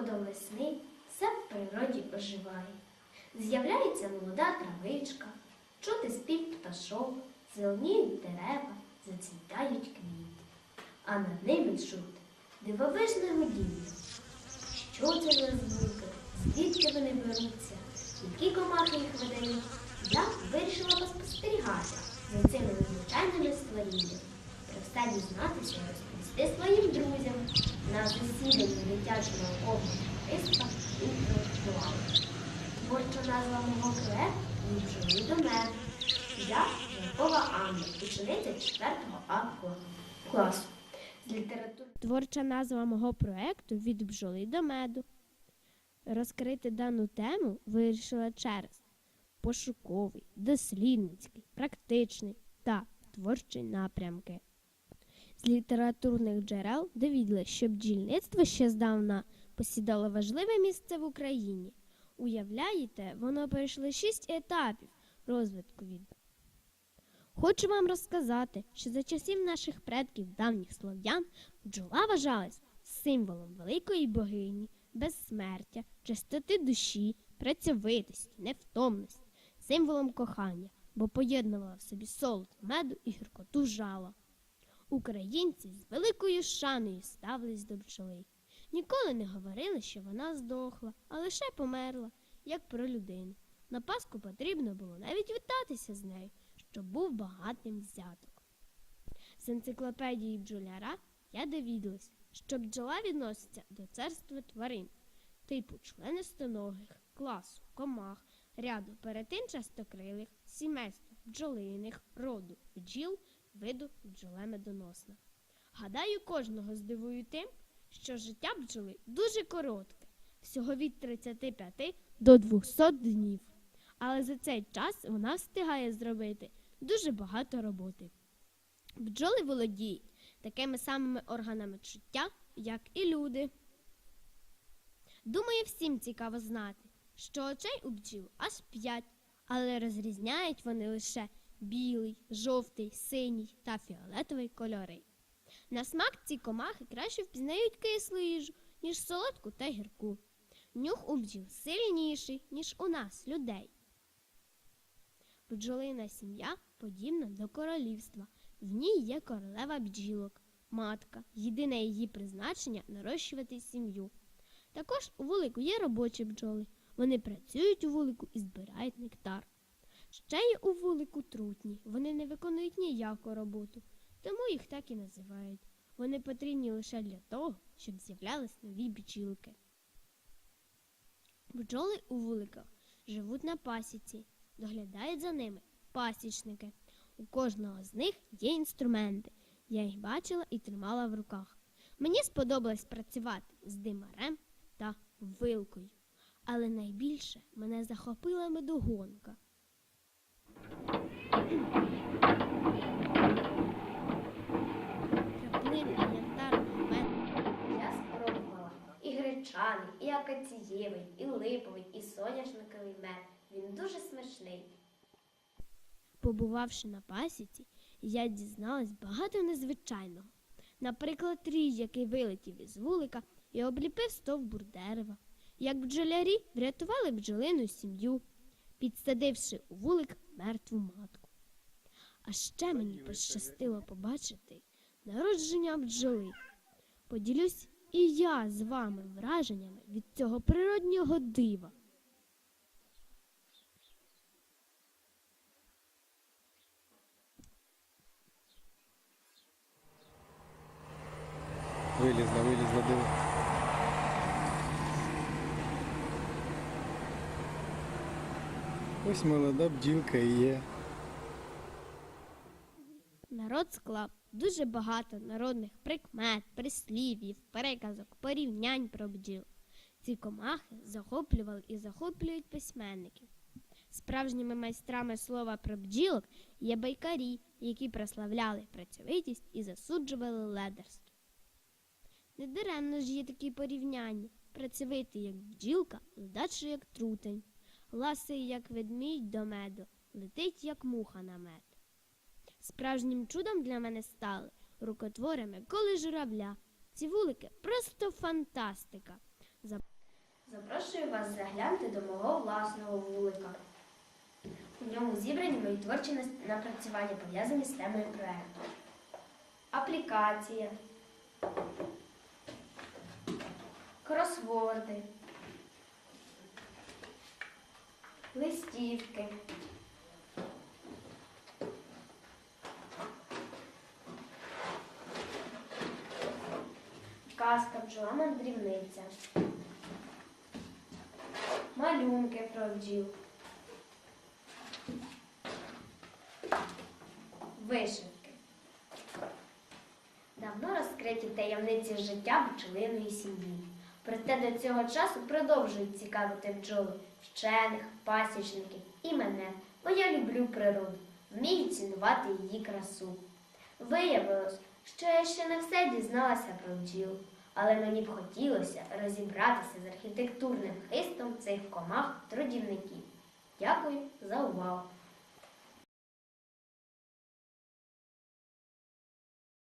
приходом весни все в природі оживає. З'являється молода травичка, чути спів пташок, зеленіють дерева, зацвітають квіти, а над ними чути дивовижне гудіння. Що це за звуки? Звідки вони беруться? Які комахи їх видають? Я вирішила поспостерігати за цими незвичайними створіннями. Про дізнатися розповісти своїм друзям на засіданні дитячого наукового товариства інтелектуалів. Творча назва мого «Від до мене. Я Жаркова Анна, учениця 4 А класу. З Творча назва мого проекту від бджоли до меду. Розкрити дану тему вирішила через пошуковий, дослідницький, практичний та творчий напрямки. З літературних джерел довідали, що бджільництво ще здавна посідало важливе місце в Україні. Уявляєте, воно пройшло шість етапів розвитку від Хочу вам розказати, що за часів наших предків давніх слов'ян бджола вважалась символом великої богині, безсмертя, чистоти душі, працьовитості, невтомності, символом кохання, бо поєднувала в собі солод меду і гіркоту жала. Українці з великою шаною ставились до бджоли. Ніколи не говорили, що вона здохла, а лише померла, як про людину. На Пасху потрібно було навіть вітатися з нею, щоб був багатим взяток. З енциклопедії бджоляра я довідалась, що бджола відноситься до царства тварин, типу членистоногих, класу, комах, ряду перетинчастокрилих, сімейства бджолиних, роду бджіл, виду бджолемедоносна. Гадаю, кожного здивую тим, що життя бджоли дуже коротке, всього від 35 до 200 днів. Але за цей час вона встигає зробити дуже багато роботи. Бджоли володіють такими самими органами чуття, як і люди. Думаю, всім цікаво знати, що очей у бджіл аж п'ять, але розрізняють вони лише білий, жовтий, синій та фіолетовий кольори. На смак ці комахи краще впізнають кислу їжу, ніж солодку та гірку. Нюх у бджіл сильніший, ніж у нас, людей. Бджолина сім'я подібна до королівства. В ній є королева бджілок, матка. Єдине її призначення нарощувати сім'ю. Також у вулику є робочі бджоли. Вони працюють у вулику і збирають нектар. Ще є у вулику трутні. Вони не виконують ніяку роботу, тому їх так і називають. Вони потрібні лише для того, щоб з'являлись нові бджілки. Бджоли у вуликах живуть на пасіці, доглядають за ними пасічники. У кожного з них є інструменти. Я їх бачила і тримала в руках. Мені сподобалось працювати з димарем та вилкою, але найбільше мене захопила медогонка. Я спробувала і гречаний, і акацієвий, і липовий, і соняшниковий мед. Він дуже смачний. Побувавши на пасіці, я дізналась багато незвичайного. Наприклад, рій, який вилетів із вулика і обліпив стовбур дерева, як бджолярі врятували бджолину сім'ю, підсадивши у вулик мертву матку. А ще мені пощастило побачити народження бджоли. Поділюсь і я з вами враженнями від цього природнього дива. Вилізла, вилізла, диви. Ось молода бджілка і є. Народ склав дуже багато народних прикмет, прислів'їв, переказок, порівнянь про бджіл. Ці комахи захоплювали і захоплюють письменників. Справжніми майстрами слова про бджілок є байкарі, які прославляли працьовитість і засуджували ледерство. Недаремно ж є такі порівняння. Працьовитий, як бджілка, ледачий, як трутень, ласий, як ведмідь до меду, летить, як муха на мед. Справжнім чудом для мене стали рукотвори Миколи Журавля. Ці вулики просто фантастика. Запрошую вас заглянути до мого власного вулика. У ньому зібрані мої творчі напрацювання, пов'язані з темою проекту. Аплікація, кросворди, листівки. Казка бджола мандрівниця. Малюнки про бджіл. Вишивки. Давно розкриті таємниці життя бджолиної сім'ї. Проте до цього часу продовжують цікавити бджоли, вчених, пасічників і мене, бо я люблю природу, вмію цінувати її красу. Виявилось, що я ще не все дізналася про бджіл, але мені б хотілося розібратися з архітектурним хистом цих комах трудівників. Дякую за увагу!